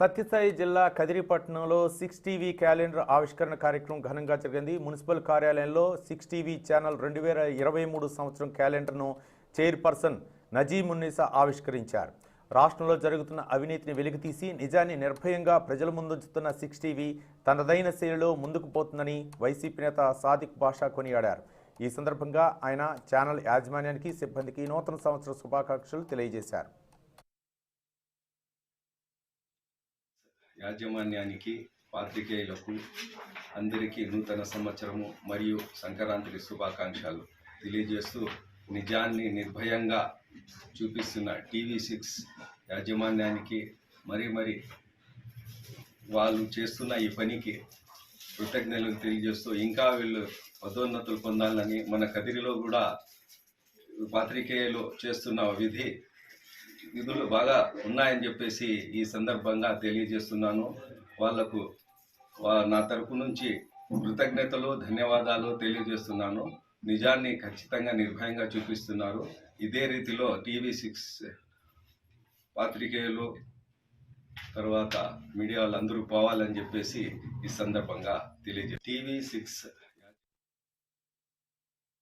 సత్యసాయి జిల్లా కదిరిపట్నంలో six TV calendar ఆవిష్కరణ కార్యక్రమం ఘనంగా జరిగింది. మున్సిపల్ కార్యాలయంలో సిక్స్ టీవీ ఛానల్ రెండు వేల ఇరవై మూడు సంవత్సరం క్యాలెండర్ను చైర్పర్సన్ నజీమున్నీసా ఆవిష్కరించారు. రాష్ట్రంలో జరుగుతున్న అవినీతిని వెలికితీసి నిజాన్ని నిర్భయంగా ప్రజల ముందుంచుతున్న సిక్స్ టీవీ తనదైన శైలిలో ముందుకు పోతుందని వైసీపీ నేత సాదిక్ బాషా కొనియాడారు. ఈ సందర్భంగా ఆయన ఛానల్ యాజమాన్యానికి సిబ్బందికి నూతన సంవత్సర శుభాకాంక్షలు తెలియజేశారు. యాజమాన్యానికి పాత్రికేయులకు అందరికీ నూతన సంవత్సరము మరియు సంక్రాంతి శుభాకాంక్షలు తెలియజేస్తూ నిజాన్ని నిర్భయంగా చూపిస్తున్న టీవీ సిక్స్ యాజమాన్యానికి మరి మరి వాళ్ళు చేస్తున్న ఈ పనికి కృతజ్ఞతలు తెలియజేస్తూ ఇంకా వీళ్ళు పదోన్నతులు పొందాలని మన కదిరిలో కూడా పాత్రికేయులు చేస్తున్న విధి విధులు బాగా ఉన్నాయని చెప్పేసి ఈ సందర్భంగా తెలియజేస్తున్నాను. వాళ్ళకు వా- నా తరపు నుంచి కృతజ్ఞతలు ధన్యవాదాలు తెలియజేస్తున్నాను. నిజాన్ని ఖచ్చితంగా నిర్భయంగా చూపిస్తున్నారు. ఇదే రీతిలో టీవీ సిక్స్ పాత్రికేయులు తర్వాత మీడియా వాళ్ళందరూ పోవాలని చెప్పేసి ఈ సందర్భంగా తెలియజే టీవీ సిక్స్